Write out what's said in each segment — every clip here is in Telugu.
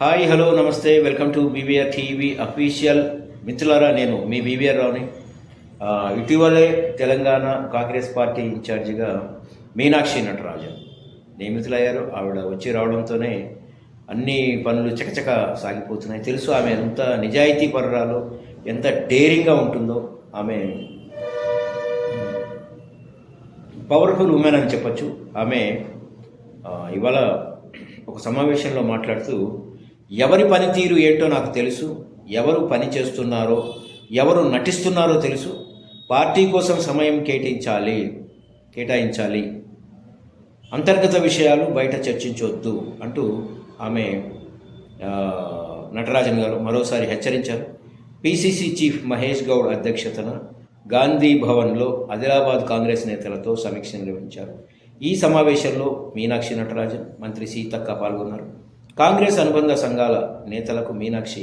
Hi hello namaste welcome to BVR TV official. మిత్రులారా నేను మీ బీవీఆర్ రావుని. ఇటీవలే తెలంగాణ కాంగ్రెస్ పార్టీ ఇన్ఛార్జిగా మీనాక్షి నటరాజన్. నియమితులయ్యారు ఆవిడ వచ్చి రావడంతోనే అన్ని పనులు చకచక సాగిపోతున్నాయి. తెలుసు ఆమె ఎంత నిజాయితీ పరురాలో ఎంత డేరింగ్గా ఉంటుందో ఆమె. పవర్ఫుల్ ఉమెన్ అని చెప్పొచ్చు. ఆమె ఇవాళ ఒక సమావేశంలో మాట్లాడుతూ ఎవరి పనితీరు ఏంటో నాకు తెలుసు ఎవరు పని చేస్తున్నారో ఎవరు నటిస్తున్నారో తెలుసు. పార్టీ కోసం సమయం కేటాయించాలి కేటాయించాలి. అంతర్గత విషయాలు బయట చర్చించవద్దు అంటూ ఆమె నటరాజన్ గారు మరోసారి హెచ్చరించారు. పిసిసి చీఫ్ మహేష్ గౌడ్ అధ్యక్షతన గాంధీ భవన్లో ఆదిలాబాద్ కాంగ్రెస్ నేతలతో సమీక్ష నిర్వహించారు. ఈ సమావేశంలో మీనాక్షి నటరాజన్ మంత్రి సీతక్క పాల్గొన్నారు. కాంగ్రెస్ అనుబంధ సంఘాల నేతలకు మీనాక్షి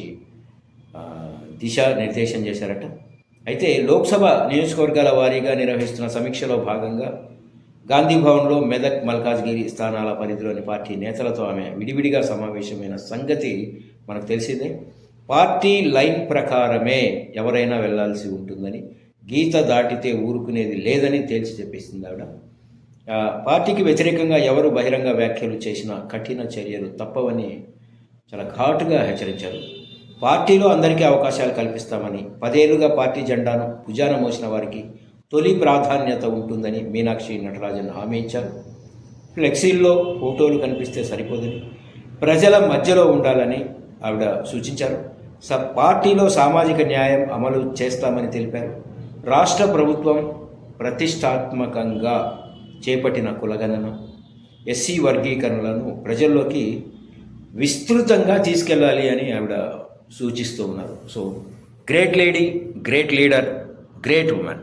దిశ దిశా నిర్దేశం చేశారట. అయితే లోక్సభ నియోజకవర్గాల వారీగా నిర్వహిస్తున్న సమీక్షలో భాగంగా గాంధీ భవన్లో మెదక్ మల్కాజ్గిరి స్థానాల పరిధిలోని పార్టీ నేతలతో ఆమె విడివిడిగా సమావేశమైన సంగతి మనకు తెలిసిందే. పార్టీ లైన్ ప్రకారమే ఎవరైనా వెళ్ళాల్సి ఉంటుందని గీత దాటితే ఊరుకునేది లేదని తేల్చి చెప్పేసింది ఆవిడ. పార్టీకి వ్యతిరేకంగా ఎవరు బహిరంగ వ్యాఖ్యలు చేసినా కఠిన చర్యలు తప్పవని చాలా ఘాటుగా హెచ్చరించారు. పార్టీలో అందరికీ అవకాశాలు కల్పిస్తామని పదేళ్ళుగా పార్టీ జెండాను భుజాన మోసిన వారికి తొలి ప్రాధాన్యత ఉంటుందని మీనాక్షి నటరాజన్ హామీ ఇచ్చారు. ఫ్లెక్సీల్లో ఫోటోలు కనిపిస్తే సరిపోదని ప్రజల మధ్యలో ఉండాలని ఆవిడ సూచించారు. స పార్టీలో సామాజిక న్యాయం అమలు చేస్తామని తెలిపారు. రాష్ట్ర ప్రభుత్వం ప్రతిష్టాత్మకంగా చేపట్టిన కులగణన ఎస్సీ వర్గీకరణలను ప్రజల్లోకి విస్తృతంగా తీసుకెళ్ళాలి అని ఆవిడ సూచిస్తూ ఉన్నారు. So great lady great leader great women.